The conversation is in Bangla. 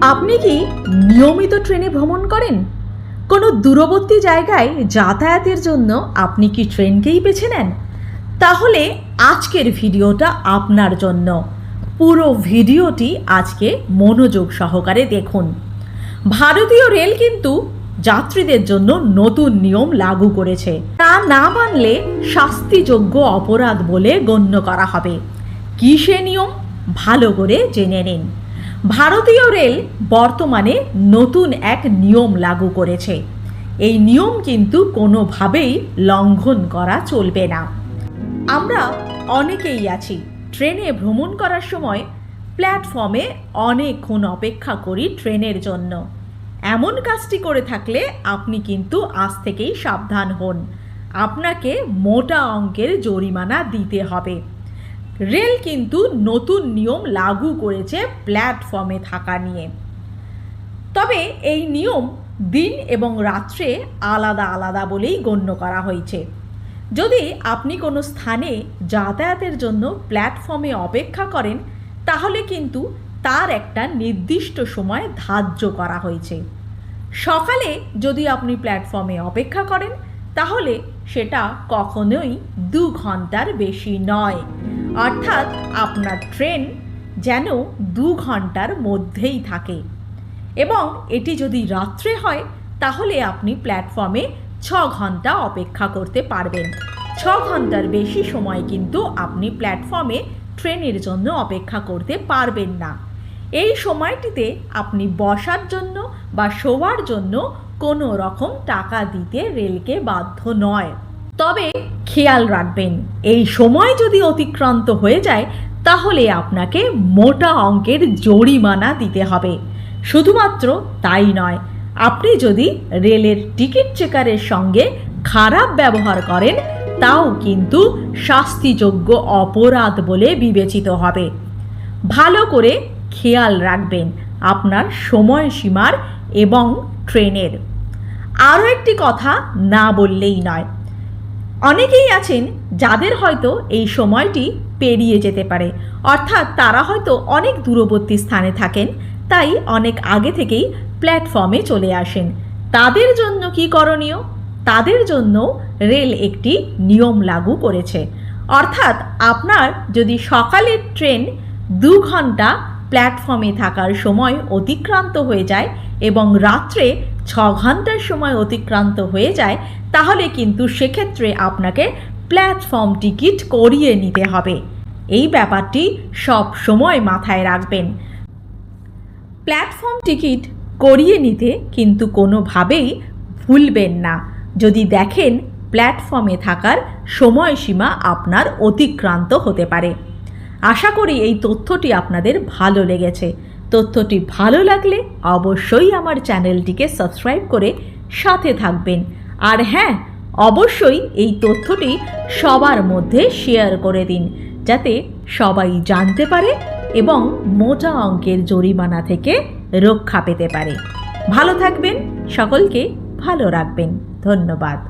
আপনি কি নিয়মিত ট্রেনে ভ্রমণ করেন? কোনো দূরবর্তী জায়গায় যাতায়াতের জন্য আপনি কি ট্রেনকেই বেছে নেন? তাহলে আজকের ভিডিওটা আপনার জন্য। পুরো ভিডিওটি আজকে মনোযোগ সহকারে দেখুন। ভারতীয় রেল কিন্তু যাত্রীদের জন্য নতুন নিয়ম লাগু করেছে। তা না মানলে শাস্তিযোগ্য অপরাধ বলে গণ্য করা হবে। কী সে নিয়ম? ভালো করে জেনে নিন। ভারতীয় রেল বর্তমানে নতুন এক নিয়ম লাগু করেছে। এই নিয়ম কিন্তু কোনোভাবেই লঙ্ঘন করা চলবে না। আমরা অনেকেই আছি, ট্রেনে ভ্রমণ করার সময় প্ল্যাটফর্মে অনেকক্ষণ অপেক্ষা করি ট্রেনের জন্য। এমন কাজটি করে থাকলে আপনি কিন্তু আজ থেকেই সাবধান হন। আপনাকে মোটা অঙ্কের জরিমানা দিতে হবে। রেল কিন্তু নতুন নিয়ম লাগু করেছে প্ল্যাটফর্মে থাকা নিয়ে। তবে এই নিয়ম দিন এবং রাত্রে আলাদা আলাদা বলেই গণ্য করা হয়েছে। যদি আপনি কোনো স্থানে যাতায়াতের জন্য প্ল্যাটফর্মে অপেক্ষা করেন, তাহলে কিন্তু তার একটা নির্দিষ্ট সময় ধার্য করা হয়েছে। সকালে যদি আপনি প্ল্যাটফর্মে অপেক্ষা করেন, তাহলে সেটা কখনোই দু ঘণ্টার বেশি নয়। অর্থাৎ আপনার ট্রেন যেন দু ঘণ্টার মধ্যেই থাকে। এবং এটি যদি রাত্রে হয়, তাহলে আপনি প্ল্যাটফর্মে ছ ঘণ্টা অপেক্ষা করতে পারবেন। ছ ঘণ্টার বেশি সময় কিন্তু আপনি প্ল্যাটফর্মে ট্রেনের জন্য অপেক্ষা করতে পারবেন না। এই সময়টিতে আপনি বসার জন্য বা শোয়ার জন্য কোনো রকম টাকা দিতে রেলকে বাধ্য নয়। তবে খেয়াল রাখবেন, এই সময় যদি অতিক্রান্ত হয়ে যায়, তাহলে আপনাকে মোটা অঙ্কের জরিমানা দিতে হবে। শুধুমাত্র তাই নয়, আপনি যদি রেলের টিকিট চেকারের সঙ্গে খারাপ ব্যবহার করেন, তাও কিন্তু শাস্তিযোগ্য অপরাধ বলে বিবেচিত হবে। ভালো করে খেয়াল রাখবেন আপনার সময়সীমার এবং ট্রেনের। আরও একটি কথা না বললেই নয় অনেকেই আছেন যাদের হয়তো এই সময়টি পেরিয়ে যেতে পারে। অর্থাৎ তারা হয়তো অনেক দূরবর্তী স্থানে থাকেন, তাই অনেক আগে থেকেই প্ল্যাটফর্মে চলে আসেন। তাদের জন্য কি করণীয়? তাদের জন্য রেল একটি নিয়ম লাগু করেছে। অর্থাৎ আপনার যদি সকালের ট্রেন দু ঘণ্টা প্ল্যাটফর্মে থাকার সময় অতিক্রান্ত হয়ে যায় এবং রাত্রে ছ ঘণ্টার সময় অতিক্রান্ত হয়ে যায়, তাহলে কিন্তু সেক্ষেত্রে আপনাকে প্ল্যাটফর্ম টিকিট করিয়ে নিতে হবে। এই ব্যাপারটি সব সময় মাথায় রাখবেন। প্ল্যাটফর্ম টিকিট করিয়ে নিতে কিন্তু কোনোভাবেই ভুলবেন না। যদি দেখেন প্ল্যাটফর্মে থাকার সময়সীমা আপনার অতিক্রান্ত হতে পারে। আশা করি এই তথ্যটি আপনাদের ভালো লেগেছে। তথ্যটি ভালো লাগলে অবশ্যই আমার চ্যানেলটিকে সাবস্ক্রাইব করে সাথে থাকবেন। আর হ্যাঁ অবশ্যই এই তথ্যটি সবার মধ্যে শেয়ার করে দিন, যাতে সবাই জানতে পারে এবং মোটা অঙ্কের জরিমানা থেকে রক্ষা পেতে পারে। ভালো থাকবেন, সকলকে ভালো রাখবেন। ধন্যবাদ।